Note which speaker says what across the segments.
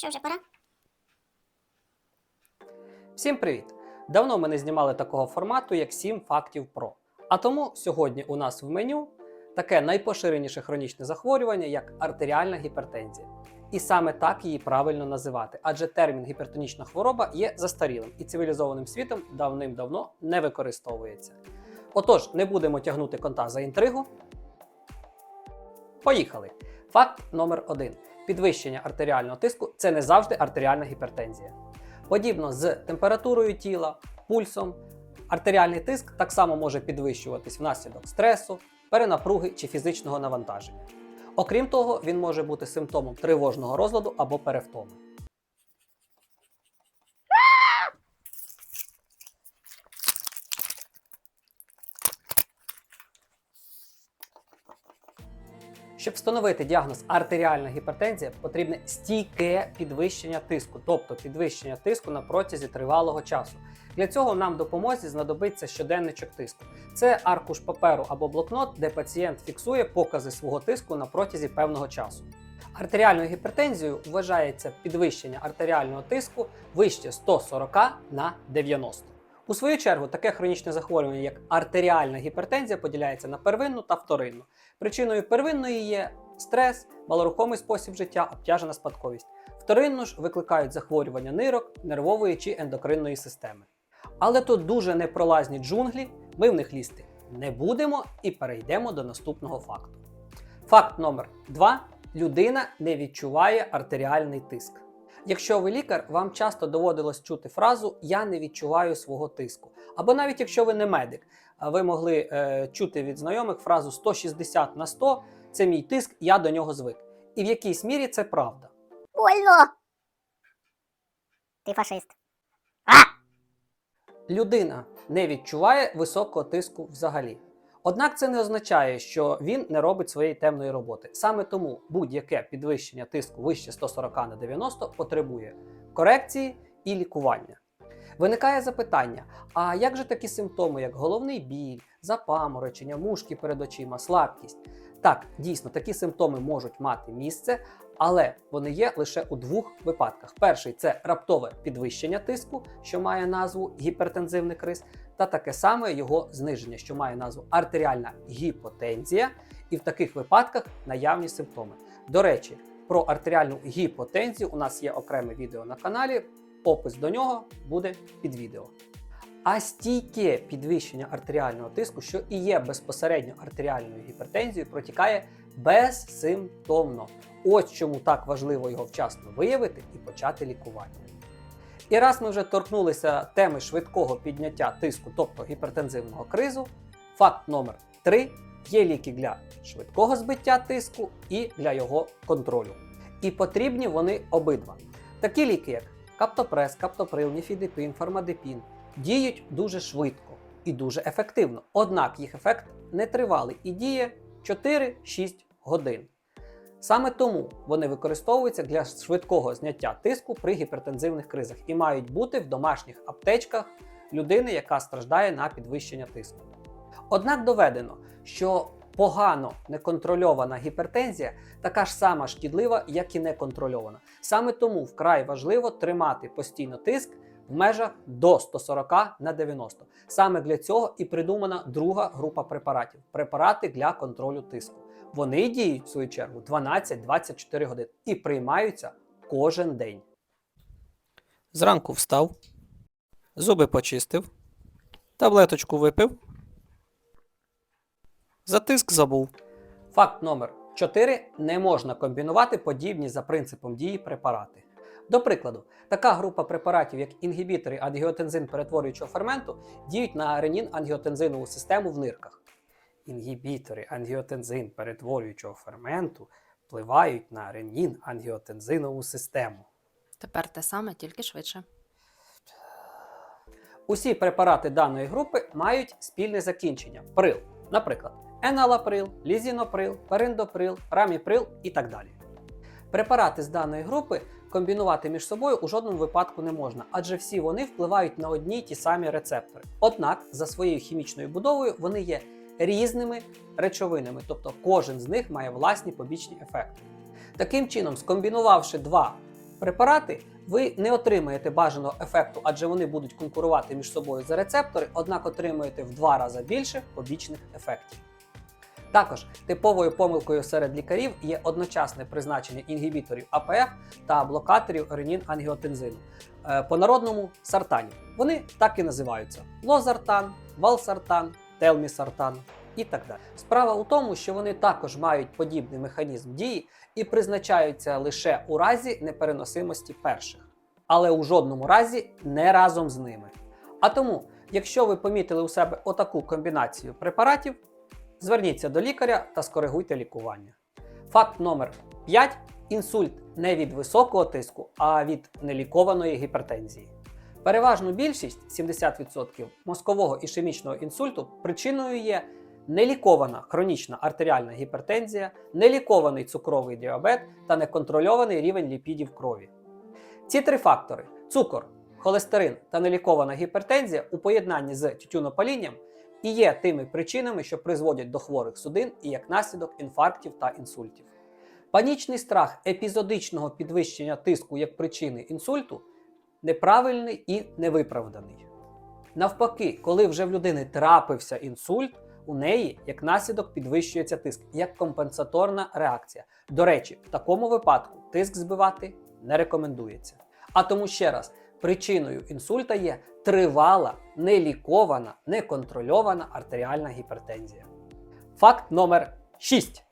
Speaker 1: Що вже пора?
Speaker 2: Всім привіт! Давно ми не знімали такого формату, як 7 фактів про. А тому сьогодні у нас в меню таке найпоширеніше хронічне захворювання, як артеріальна гіпертензія. І саме так її правильно називати, адже термін гіпертонічна хвороба є застарілим і цивілізованим світом давним-давно не використовується. Отож, не будемо тягнути конта за інтригу. Поїхали! Факт номер один: підвищення артеріального тиску це не завжди артеріальна гіпертензія. Подібно з температурою тіла, пульсом, артеріальний тиск так само може підвищуватись внаслідок стресу, перенапруги чи фізичного навантаження. Окрім того, він може бути симптомом тривожного розладу або перевтоми. Щоб встановити діагноз артеріальна гіпертензія, потрібне стійке підвищення тиску, тобто підвищення тиску на протязі тривалого часу. Для цього нам допомозі знадобиться щоденничок тиску. Це аркуш паперу або блокнот, де пацієнт фіксує покази свого тиску на протязі певного часу. Артеріальною гіпертензією вважається підвищення артеріального тиску вище 140 на 90. У свою чергу, таке хронічне захворювання, як артеріальна гіпертензія, поділяється на первинну та вторинну. Причиною первинної є стрес, малорухомий спосіб життя, обтяжена спадковість. Вторинну ж викликають захворювання нирок, нервової чи ендокринної системи. Але тут дуже непролазні джунглі, ми в них лізти не будемо і перейдемо до наступного факту. Факт номер 2. Людина не відчуває артеріальний тиск. Якщо ви лікар, вам часто доводилось чути фразу Я не відчуваю свого тиску. Або навіть якщо ви не медик, ви могли е, чути від знайомих фразу 160 на 100 це мій тиск, я до нього звик. І в якійсь мірі це правда.
Speaker 1: Больно! Ти фашист.
Speaker 2: Людина не відчуває високого тиску взагалі. Однак це не означає, що він не робить своєї темної роботи. Саме тому будь-яке підвищення тиску вище 140 на 90 потребує корекції і лікування. Виникає запитання: а як же такі симптоми, як головний біль, запаморочення, мушки перед очима, слабкість? Так, дійсно, такі симптоми можуть мати місце, але вони є лише у двох випадках: перший це раптове підвищення тиску, що має назву гіпертензивний криз, та таке саме його зниження, що має назву артеріальна гіпотензія, і в таких випадках наявні симптоми. До речі, про артеріальну гіпотензію у нас є окреме відео на каналі. Опис до нього буде під відео. А стійке підвищення артеріального тиску, що і є безпосередньо артеріальною гіпертензією, протікає безсимптомно. Ось чому так важливо його вчасно виявити і почати лікування. І раз ми вже торкнулися теми швидкого підняття тиску, тобто гіпертензивного кризу, факт номер 3 є ліки для швидкого збиття тиску і для його контролю. І потрібні вони обидва. Такі ліки, як каптопрес, каптоприл, ніфідипін, формадипін, діють дуже швидко і дуже ефективно. Однак їх ефект не тривалий і діє 4-6 годин. Саме тому вони використовуються для швидкого зняття тиску при гіпертензивних кризах і мають бути в домашніх аптечках людини, яка страждає на підвищення тиску. Однак доведено, що погано неконтрольована гіпертензія така ж сама шкідлива, як і неконтрольована. Саме тому вкрай важливо тримати постійно тиск в межах до 140 на 90. Саме для цього і придумана друга група препаратів препарати для контролю тиску. Вони діють в свою чергу 12-24 години і приймаються кожен день. Зранку встав, зуби почистив, таблеточку випив. За тиск забув. Факт номер 4. Не можна комбінувати подібні за принципом дії препарати. До прикладу, така група препаратів, як інгібітори ангіотензин перетворюючого ферменту, діють на ренін-ангіотензинову систему в нирках. Інгібітори ангіотензин перетворюючого ферменту впливають на ренін-ангіотензинову систему.
Speaker 3: Тепер те саме, тільки швидше.
Speaker 2: Усі препарати даної групи мають спільне закінчення прил, наприклад, еналаприл, лізіноприл, периндоприл, раміприл і так далі. Препарати з даної групи комбінувати між собою у жодному випадку не можна, адже всі вони впливають на одні й ті самі рецептори. Однак, за своєю хімічною будовою вони є різними речовинами, тобто кожен з них має власні побічні ефекти. Таким чином, скомбінувавши два Препарати ви не отримаєте бажаного ефекту, адже вони будуть конкурувати між собою за рецептори, однак отримуєте в два рази більше побічних ефектів. Також типовою помилкою серед лікарів є одночасне призначення інгібіторів АПФ та блокаторів ренін-ангіотензину. Е, По народному сартанів. Вони так і називаються: лозартан, валсартан, телмісартан і так далі. Справа у тому, що вони також мають подібний механізм дії і призначаються лише у разі непереносимості перших, але у жодному разі не разом з ними. А тому, якщо ви помітили у себе отаку комбінацію препаратів, зверніться до лікаря та скоригуйте лікування. Факт номер 5. Інсульт не від високого тиску, а від нелікованої гіпертензії. Переважну більшість 70% мозкового ішемічного інсульту причиною є нелікована хронічна артеріальна гіпертензія, нелікований цукровий діабет та неконтрольований рівень ліпідів крові. Ці три фактори цукор, холестерин та нелікована гіпертензія у поєднанні з тютюнопалінням і є тими причинами, що призводять до хворих судин і як наслідок інфарктів та інсультів. Панічний страх епізодичного підвищення тиску як причини інсульту неправильний і невиправданий. Навпаки, коли вже в людини трапився інсульт, у неї як наслідок підвищується тиск як компенсаторна реакція. До речі, в такому випадку тиск збивати не рекомендується. А тому ще раз, причиною інсульта є тривала, нелікована, неконтрольована артеріальна гіпертензія. Факт номер 6.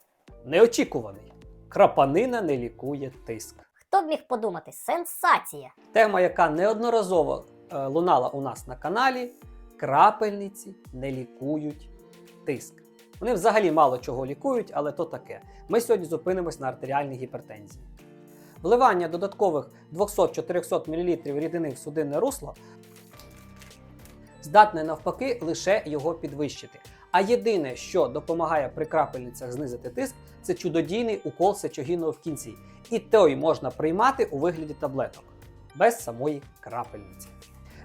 Speaker 2: Неочікуваний. Крапанина не лікує тиск.
Speaker 1: Хто б міг подумати? Сенсація!
Speaker 2: Тема, яка неодноразово е, лунала у нас на каналі: крапельниці не лікують тиск. Вони взагалі мало чого лікують, але то таке. Ми сьогодні зупинимось на артеріальній гіпертензії. Вливання додаткових 200-400 мл рідини в судинне русло здатне навпаки лише його підвищити. А єдине, що допомагає при крапельницях знизити тиск, це чудодійний укол сечогіного в кінці. І той можна приймати у вигляді таблеток без самої крапельниці.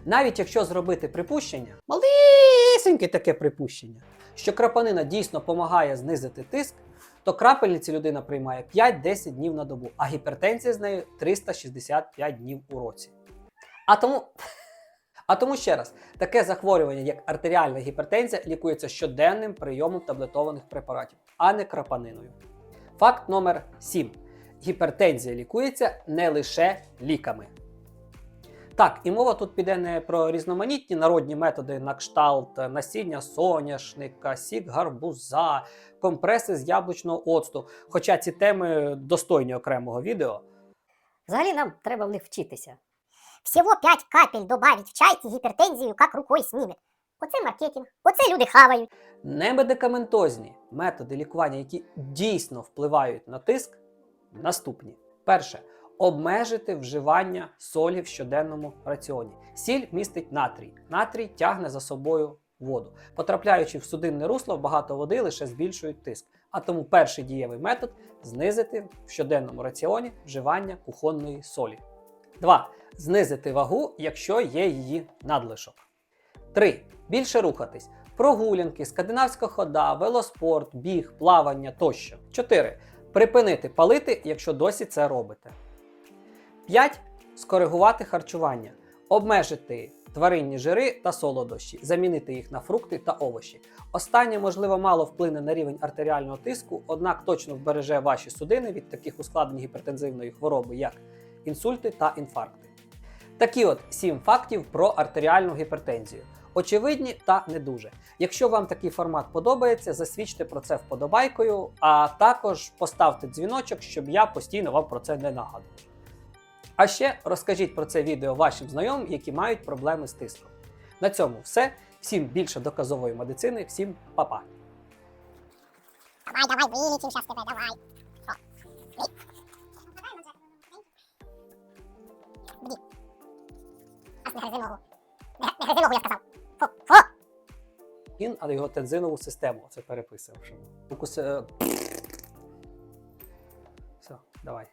Speaker 2: Навіть якщо зробити припущення, малесеньке таке припущення, що крапанина дійсно допомагає знизити тиск, то крапельниці людина приймає 5-10 днів на добу, а гіпертензія з нею 365 днів у році. А тому, а тому ще раз, таке захворювання, як артеріальна гіпертензія, лікується щоденним прийомом таблетованих препаратів, а не крапаниною. Факт номер 7. Гіпертензія лікується не лише ліками. Так, і мова тут піде не про різноманітні народні методи на кшталт насіння соняшника, сік гарбуза, компреси з яблучного оцту. Хоча ці теми достойні окремого відео.
Speaker 1: Взагалі нам треба в них вчитися. Всего 5 капель добавить в чай и гипертензию как рукой снимет. Оце маркетинг, оце люди хавають.
Speaker 2: Немедикаментозні методи лікування, які дійсно впливають на тиск, наступні. Перше. Обмежити вживання солі в щоденному раціоні. Сіль містить натрій. Натрій тягне за собою воду. Потрапляючи в судинне русло, багато води лише збільшують тиск. А тому перший дієвий метод знизити в щоденному раціоні вживання кухонної солі. 2. Знизити вагу, якщо є її надлишок. 3. Більше рухатись. Прогулянки, скандинавська хода, велоспорт, біг, плавання тощо. 4. Припинити палити, якщо досі це робите. 5. Скоригувати харчування. Обмежити тваринні жири та солодощі, замінити їх на фрукти та овочі. Останнє, можливо, мало вплине на рівень артеріального тиску, однак точно вбереже ваші судини від таких ускладнень гіпертензивної хвороби, як інсульти та інфаркти. Такі от 7 фактів про артеріальну гіпертензію. Очевидні та не дуже. Якщо вам такий формат подобається, засвідчте про це вподобайкою, а також поставте дзвіночок, щоб я постійно вам про це не нагадував. А ще розкажіть про це відео вашим знайомим, які мають проблеми з тиском. На цьому все. Всім більше доказової медицини, всім па-па!
Speaker 1: Давай, давай, вилічим зараз тебе, давай. Не гризи ногу. Не, не гризи ногу, я сказав.
Speaker 2: Він, але його тензинову систему це переписував. Фокус. Все, давай.